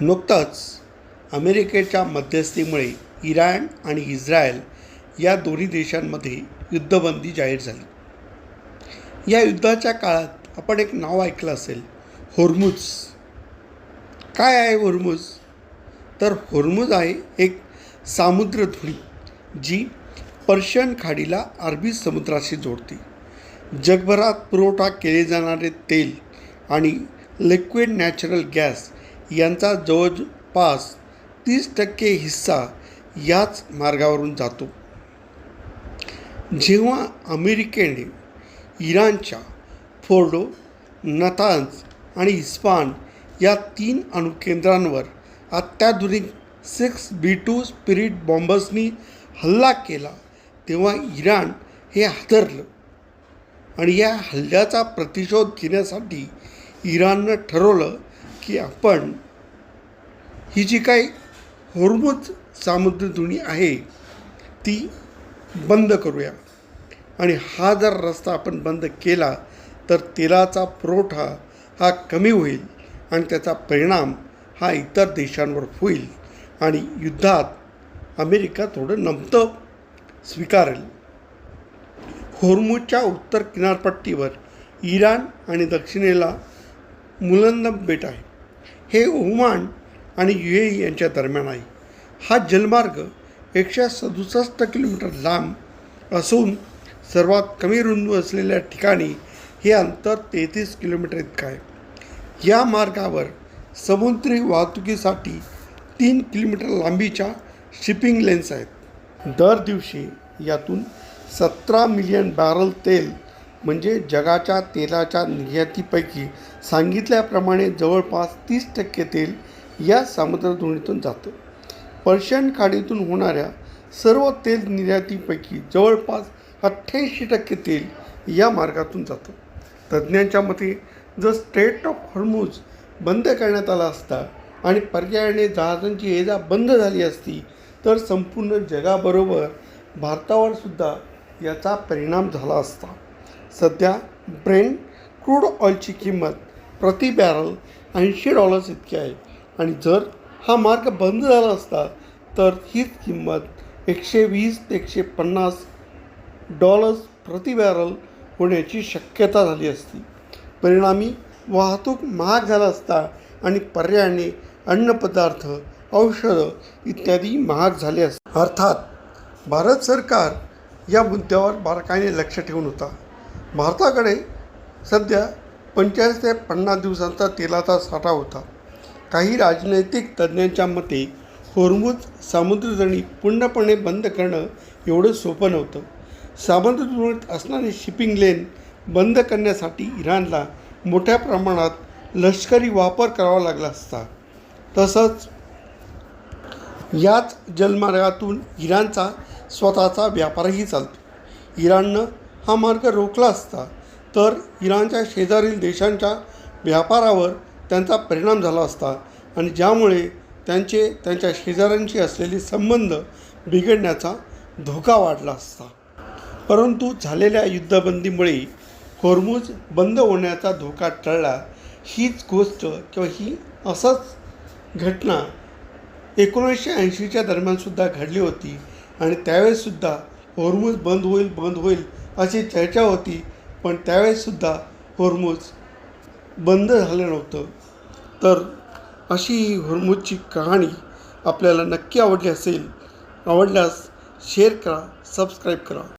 नुकतंच अमेरिकेच्या मध्यस्थीमुळे इराण आणि इस्रायल या दोन्ही देशांमध्ये युद्धबंदी जाहीर झाली. या युद्धाच्या काळात आपण एक नाव ऐकलं असेल होर्मुज. काय आहे होर्मुज? तर होर्मुज आहे एक सामुद्रधुनी जी पर्शियन खाडीला अरबी समुद्राशी जोडते. जगभरात पुरवठा केले जाणारे तेल आणि लिक्विड नॅचरल गॅस यांचा जवळपास तीस टक्के हिस्सा याच मार्गावरून जातो. जेव्हा अमेरिकेने इराणच्या फोर्डो नतान्स आणि इस्पान या तीन अणुकेंद्रांवर अत्याधुनिक सिक्स बी टू स्पिरिट बॉम्बर्सनी हल्ला केला तेव्हा इराण हे हादरलं आणि या हल्ल्याचा प्रतिशोध घेण्यासाठी इराणनं ठरवलं की आपण ही जी काही होर्मुज सामुद्रधुनी आहे ती बंद करूया. आणि हा जर रस्ता आपण बंद केला तर तेलाचा पुरवठा हा कमी होईल आणि त्याचा परिणाम हा इतर देशांवर होईल आणि युद्धात अमेरिका थोडं नमतं स्वीकारेल. होर्मुजच्या उत्तर किनारपट्टीवर इराण आणि दक्षिणेला मुलंदम बेट आहे. हे ओमान आणि यू ए यांच्या दरम्यान आहे. हा जलमार्ग एकशे सदुसष्ट किलोमीटर लांब असून सर्वात कमी रुंद असलेल्या ठिकाणी हे अंतर तेहतीस किलोमीटर इतकं आहे. या मार्गावर समुद्री वाहतुकीसाठी तीन किलोमीटर लांबीच्या शिपिंग लेन्स आहेत. दर दिवशी यातून सतरा मिलियन बॅरल तेल म्हणजे जगाच्या तेलाच्या निर्यातीपैकी सांगितल्याप्रमाणे जवळपास तीस टक्के तेल या समुद्रधुनीतून जातं. पर्शियन खाडीतून होणाऱ्या सर्व तेल निर्यातीपैकी जवळपास अठ्ठ्याऐंशी टक्के तेल या मार्गातून जातं. तज्ज्ञांच्या मते जर स्ट्रेट ऑफ हॉर्मूज बंद करण्यात आला असता आणि पर्यायाने जहाजांची ये जा बंद झाली असती तर संपूर्ण जगाबरोबर भारतावर सुद्धा याचा परिणाम झाला असता. सध्या ब्रेन क्रूड ऑइलची किंमत प्रति बॅरल ऐंशी डॉलर्स इतकी आहे. आणि जर हा मार्ग बंद झाला असता तर हीच किंमत एकशे वीस ते एकशे पन्नास डॉलर्स प्रति बॅरल होण्याची शक्यता झाली असती. परिणामी वाहतूक महाग झाला असता आणि पर्यायाने अन्नपदार्थ औषधं इत्यादी महाग झाले असतात अर्थात भारत सरकार या मुद्द्यावर बारकाईने लक्ष ठेवून होता. भारताकडे सध्या पंचेचाळीस ते पन्नास दिवसांचा तेलाचा साठा होता. काही राजनैतिक तज्ज्ञांच्या मते होर्मुज सामुद्रधणी पूर्णपणे बंद करणं एवढं सोपं नव्हतं. सामुद्रधुनीत असणारी शिपिंग लेन बंद करण्यासाठी इराणला मोठ्या प्रमाणात लष्करी वापर करावा लागला असता. तसंच याच जलमार्गातून इराणचा स्वतःचा व्यापारही चालतो. इराणनं हा मार्ग रोखला असता तर इराणच्या शेजारील देशांच्या व्यापारावर त्यांचा परिणाम झाला असता आणि ज्यामुळे त्यांचे त्यांच्या शेजाऱ्यांशी असलेले संबंध बिघडण्याचा धोका वाढला असता. परंतु झालेल्या युद्धबंदीमुळे होर्मुज बंद होण्याचा धोका टळला हीच गोष्ट किंवा ही असंच घटना एकोणीसशे ऐंशीच्या दरम्यानसुद्धा घडली होती आणि त्यावेळेससुद्धा होर्मुज बंद होईल बंद होईल अशी चर्चा होती पण त्यावेळेससुद्धा होर्मुज बंद झालं नव्हतं. तर अशी ही होर्मुजची कहाणी आपल्याला नक्की आवडली असेल आवडल्यास शेअर करा सबस्क्राईब करा.